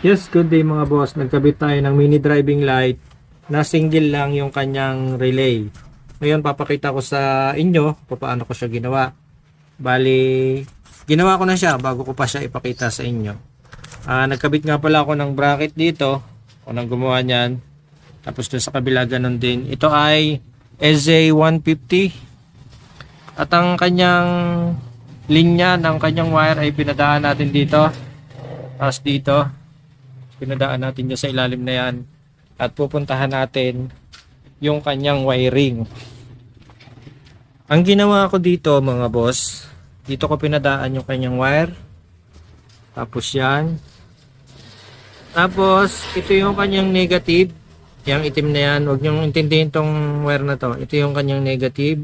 Yes, good day mga boss. Nagkabit tayo ng mini driving light na single lang yung kanyang relay. Ngayon papakita ko sa inyo paano ko siya ginawa. Bali, ginawa ko na siya bago ko pa siya ipakita sa inyo. Ah, nagkabit nga pala ako ng bracket dito. Ako nang gumawa niyan. Tapos doon sa kabila ganun din. Ito ay SJ150. At ang kanyang linya ng kanyang wire ay pinadaan natin dito. Tapos dito, pinadaan natin dyan sa ilalim na yan at pupuntahan natin yung kanyang wiring. Ang ginawa ko dito mga boss, dito ko pinadaan yung kanyang wire. Tapos yan. Tapos, ito yung kanyang negative. Yung itim na yan. Huwag niyong intindihin tong wire na to. Ito yung kanyang negative.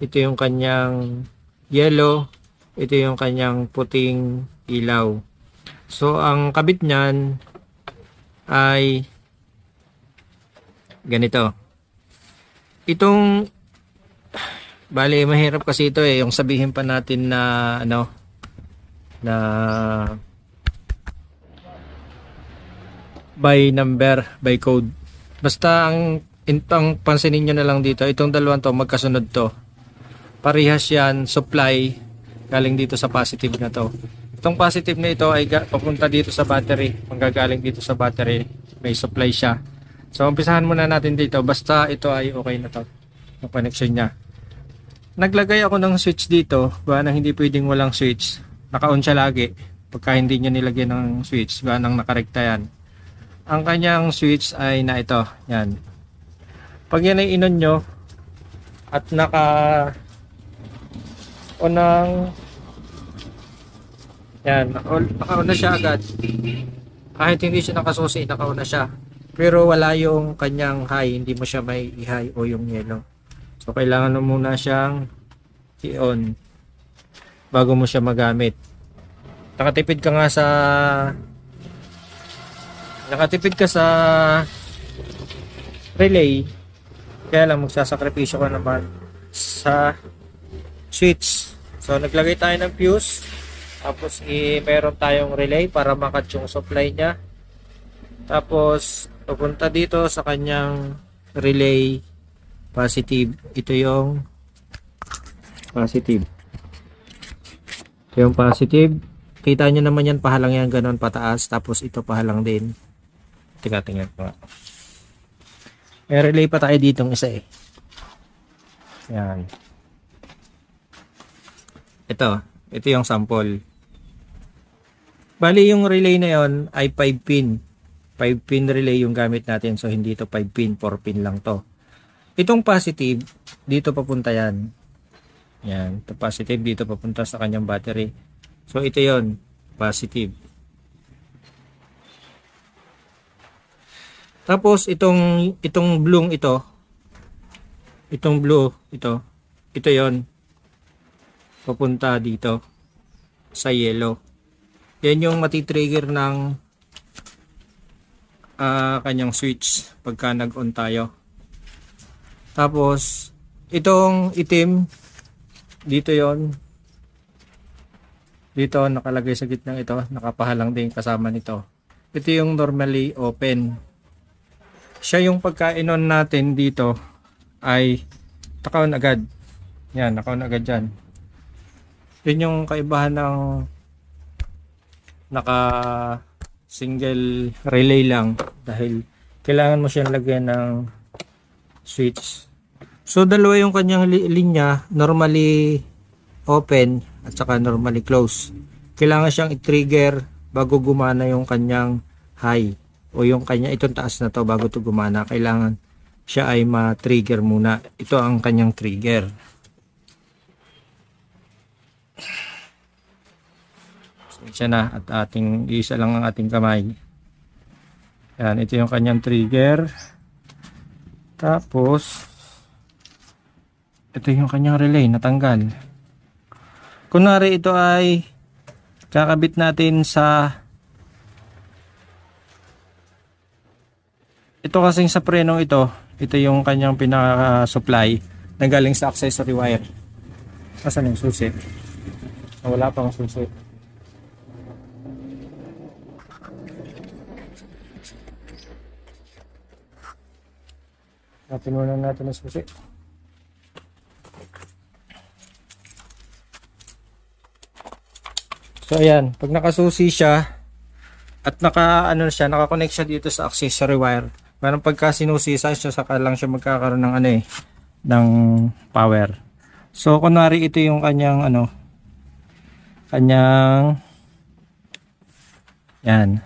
Ito yung kanyang yellow. Ito yung kanyang puting ilaw. So, ang kabit niyan ay ganito. Itong bali mahirap kasi ito eh yung sabihin pa natin na ano na by number, by code. Basta ang intang pansinin nyo na lang dito, itong dalawang to magkasunod to. Parehas yan, supply galing dito sa positive na to. Itong positive na ito ay papunta dito sa battery, manggagaling dito sa battery, may supply siya. So umpisahan muna natin dito, basta ito ay okay na to, yung connection niya. Naglagay ako ng switch dito, ba na hindi pwedeng walang switch. Naka-on siya lagi. Pagka hindi niya nilagyan ng switch, ba nang nakarekta yan. Ang kanyang switch ay na ito, yan. Pag yan ay inon nyo, at naka o ng yan, naka- naka-on na siya agad. Kahit hindi siya nakasusi, naka-on na siya. Pero wala yung kanyang high, hindi mo siya may i-high o yung yellow. So, kailangan mo muna siyang i-on bago mo siya magamit. Nakatipid ka nga sa nakatipid ka sa relay kaya lang magsasakripisyo ka naman sa switch. So, naglagay tayo ng fuse tapos i meron tayong relay para makat yung supply niya. Tapos, pupunta dito sa kanyang relay positive. Ito yung positive. Ito yung positive. Kita nyo naman yan, pahalang yan ganon pataas. Tapos ito pahalang din. Tingnan, tingnan ko nga. May relay pa tayo ditong isa eh. Yan. Ito. Ito yung sample. Bali yung relay na yon ay 5 pin. 5 pin relay yung gamit natin. So hindi ito 5 pin, 4 pin lang to. Itong positive, dito papunta yan. Yan, ito positive dito papunta sa kanyang battery. So ito yon positive. Tapos itong itong blue ito, itong blue ito, ito yon papunta dito sa yellow. Yan yung matitrigger ng ah, kanyang switch pagka nag-on tayo. Tapos, itong itim, dito yon Dito, nakalagay sa gitnang ito, nakapahalang din kasama nito. Ito yung normally open. Siya yung pagkainon natin dito ay nakaon agad. Yan, nakaon agad dyan. Yun yung kaibahan ng naka single relay lang dahil kailangan mo siyang lagyan ng switch. So dalawa yung kanyang li- linya, normally open at saka normally close. Kailangan siyang i-trigger bago gumana yung kanyang high o yung kanya itong taas na to bago to gumana. Kailangan siya ay ma-trigger muna. Ito ang kanyang trigger. Siya na at ating isa lang ang ating kamay. Yan, ito yung kanyang trigger. Tapos ito yung kanyang relay natanggal. Kunwari ito ay kakabit natin sa ito kasing sa prenong ito, ito yung kanyang pinaka-supply na galing sa accessory wire. Asan yung susi? Wala pang susi. Natin muna natin ang susi. So ayan, pag nakasusi siya at naka ano siya, naka-connect siya dito sa accessory wire. Parang pagka sinusisa siya saka lang siya magkakaroon ng ano eh ng power. So kunwari ito yung kanyang ano kanyang yan.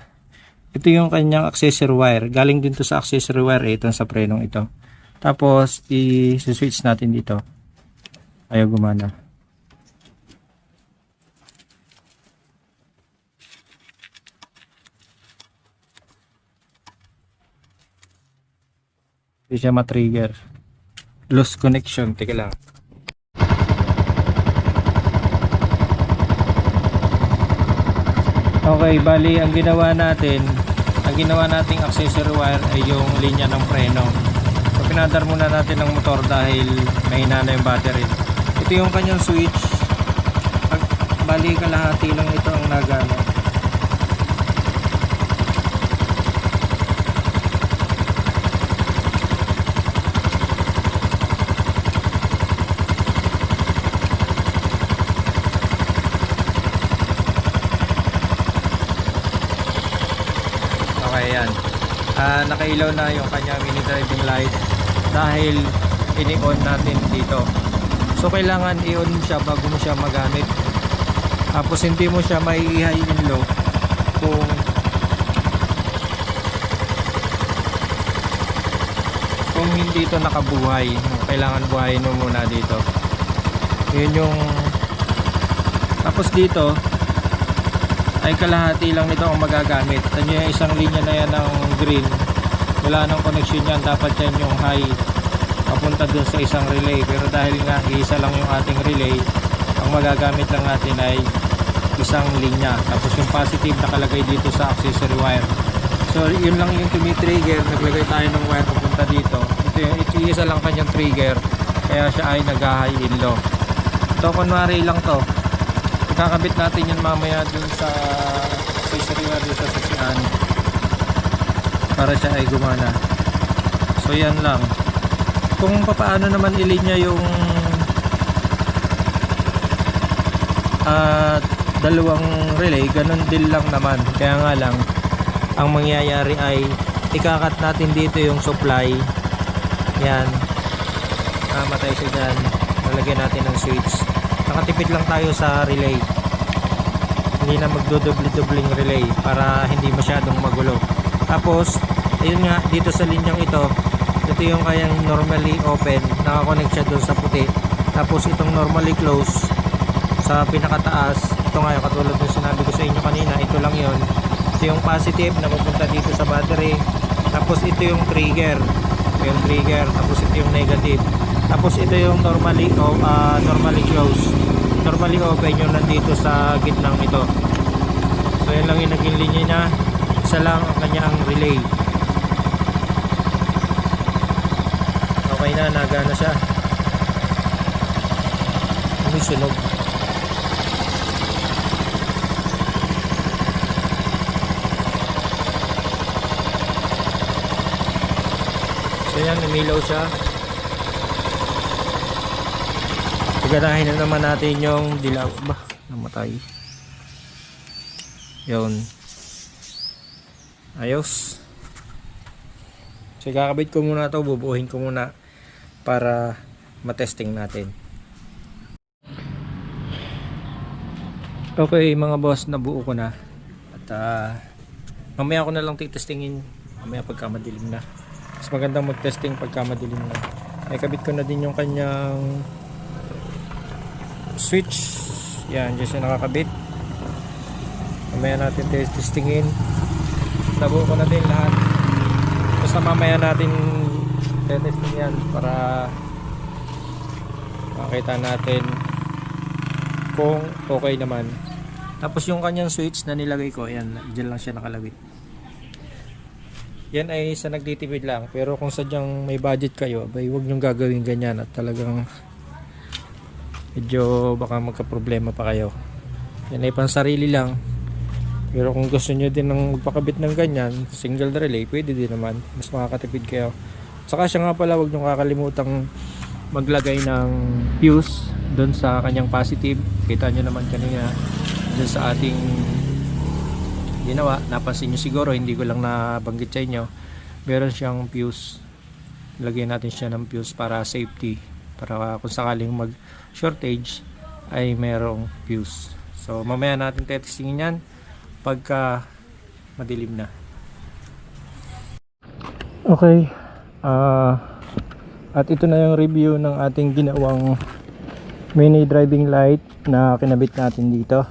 Ito yung kanyang accessory wire. Galing din to sa accessory wire eh, itong sa prenong ito. Tapos i-switch natin dito. Ayaw gumana. Hindi siya ma-trigger. Lost connection. Teka lang. Okay, bali ang ginawa natin, ang ginawa nating accessory wire ay yung linya ng preno. Pinadar muna natin ang motor dahil mahina na yung battery. Ito yung kanyang switch. Pag bali kalahati lang ito ang nagana. Okay, yan. Ah, nakailaw na yung kanyang mini driving light dahil ini-on natin dito. So, kailangan i-on siya bago mo siya magamit. Tapos, hindi mo siya may high in low kung kung hindi ito nakabuhay. Kailangan buhayin mo muna dito. Yun yung tapos dito ay kalahati lang nito ang magagamit. Tanyo yung isang linya na yan ng green. Wala nang connection yan. Dapat yan yung high papunta dun sa isang relay. Pero dahil nga isa lang yung ating relay, ang magagamit lang natin ay isang linya. Tapos yung positive nakalagay dito sa accessory wire. So yun lang yung tumi-trigger. Naglagay tayo ng wire papunta dito. Ito yung ito isa lang kanyang trigger. Kaya siya ay nag-high in low. Ito kunwari lang to kakabit natin yun mamaya dun sa accessory wire dun sa sasyan para siya ay gumana. So yan lang. Kung paano naman ilinya yung at dalawang relay ganun din lang naman. Kaya nga lang ang mangyayari ay ikakat natin dito yung supply. Yan. Mamatay siya dyan. Lalagyan natin ng switch. Nakatipid lang tayo sa relay. Hindi na magdodobli-dobling relay para hindi masyadong magulo tapos ayun nga dito sa linyang ito ito yung kayang normally open. Nakakonect siya doon sa puti. Tapos itong normally close sa pinakataas ito nga yung katulad ng sinabi ko sa inyo kanina ito lang yon ito yung positive na pupunta dito sa battery. Tapos ito yung trigger. Ito yung trigger tapos ito yung negative. Tapos ito yung normally uh, normally close. Normally open yung nandito sa gitnang ito. So yan lang yung naging linya niya isa lang ang kanyang relay okay na nagana siya may sunog so yan umilaw siya Paganahin na naman natin yung dilaw. Ba, namatay. Yun. Ayos. So, kakabit ko muna to bubuhin ko muna para matesting natin. Okay, mga boss, nabuo ko na. At ah, mamaya ko na lang titestingin. Mamaya pagka madilim na. Mas magandang mag-testing pagka madilim na. Ay, kabit ko na din yung kanyang switch yan dyan siya nakakabit mamaya natin test testingin nabuo ko na din lahat basta mamaya natin testing yan para makita natin kung okay naman tapos yung kanyang switch na nilagay ko yan dyan lang siya nakalagay yan ay sa nagtitipid lang pero kung sadyang may budget kayo bay huwag nyong gagawin ganyan at talagang medyo baka magka-problema pa kayo. Yan ay pang sarili lang. Pero kung gusto nyo din ng magpakabit ng ganyan, single relay, pwede din naman. Mas makakatipid kayo. Saka siya nga pala, huwag nyo kakalimutang maglagay ng fuse doon sa kanyang positive. Kita nyo naman kanina doon sa ating ginawa. Napansin nyo siguro, hindi ko lang nabanggit sa inyo. Meron siyang fuse. Lagyan natin siya ng fuse para safety. Para kung sakaling mag shortage ay merong fuse. So mamaya natin testingin yan pagka madilim na. Okay. Ah at ito na yung review ng ating ginawang mini driving light na kinabit natin dito.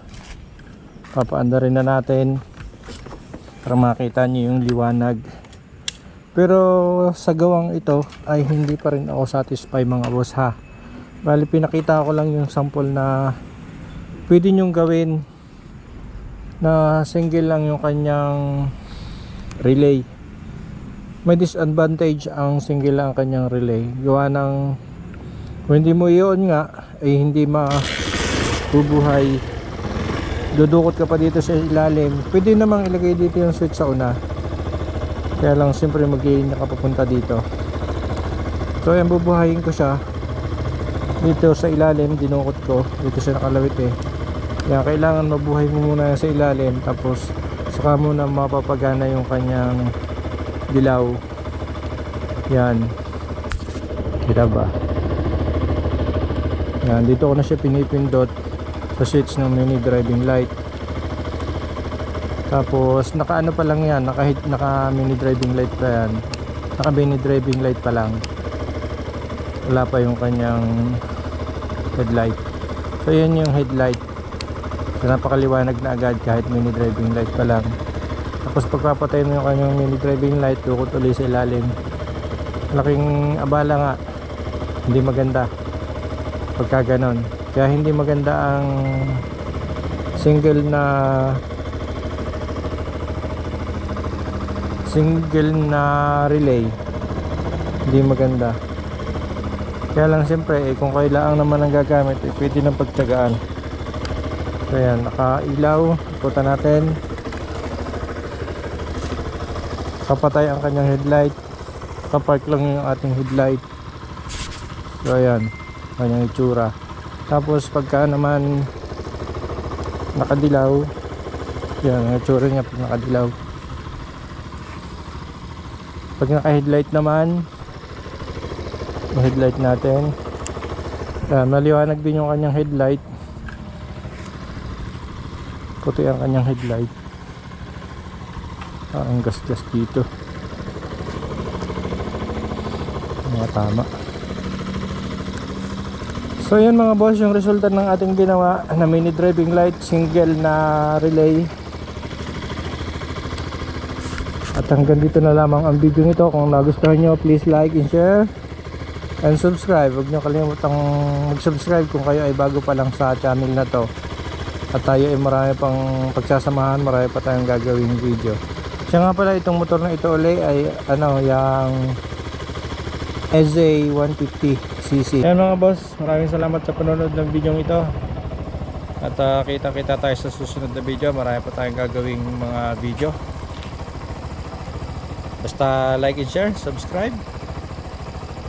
Papaanda rin na natin para makita nyo yung liwanag. Pero sa gawang ito ay hindi pa rin ako satisfy mga boss ha. Bali pinakita ko lang yung sample na pwede nyong gawin na single lang yung kanyang relay. May disadvantage ang single lang ang kanyang relay. Gawa ng kung hindi mo iyon nga ay hindi mabubuhay. Dudukot ka pa dito sa ilalim. Pwede namang ilagay dito yung switch sa una. Kaya lang siyempre mag na papunta dito. So ayan bubuhayin ko siya. Dito sa ilalim dinukot ko. Dito siya nakalawit eh kaya kailangan mabuhay mo muna sa ilalim tapos saka muna mapapagana yung kanyang dilaw. Yan. Kita ba? Yan dito ko na siya pinipindot sa switch ng mini driving light. Tapos naka ano pa lang yan naka, naka mini driving light pa yan. Naka mini driving light pa lang. Wala pa yung kanyang headlight. So yan yung headlight so napakaliwanag na agad kahit mini driving light pa lang. Tapos pagpapatay mo yung kanyang mini driving light dukot ulit sa ilalim. Laking abala nga. Hindi maganda. Pagka ganon. Kaya hindi maganda ang single na single na relay. Hindi maganda. Kaya lang siyempre eh, kung kailangan naman ang gagamit eh, pwede nang pagtsagaan so yan nakailaw. Ikutan natin. Kapatay ang kanyang headlight. Kapark lang yung ating headlight. So ayan. Kanyang itsura. Tapos pagka naman nakadilaw yan ang itsura niya pag nakadilaw. Pag naka headlight naman yung headlight natin. Yan, maliwanag din yung kanyang headlight puti ang kanyang headlight. Ah, ang gas-gas dito. Mga tama. So yan mga boss yung resulta ng ating ginawa na mini driving light single na relay. At hanggang dito na lamang ang video nito. Kung nagustuhan nyo please like and share. And subscribe. Huwag nyo kalimutang mag subscribe kung kayo ay bago pa lang sa channel na to at tayo ay marami pang pagsasamahan marami pa tayong gagawing video. Siya nga pala itong motor na ito uli ay ano yung SZ 150cc yan mga boss maraming salamat sa panonood ng video ito. At uh, kita kita tayo sa susunod na video. Marami pa tayong gagawing mga video. Basta like and share subscribe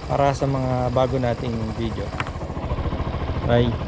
para sa mga bago nating video. Bye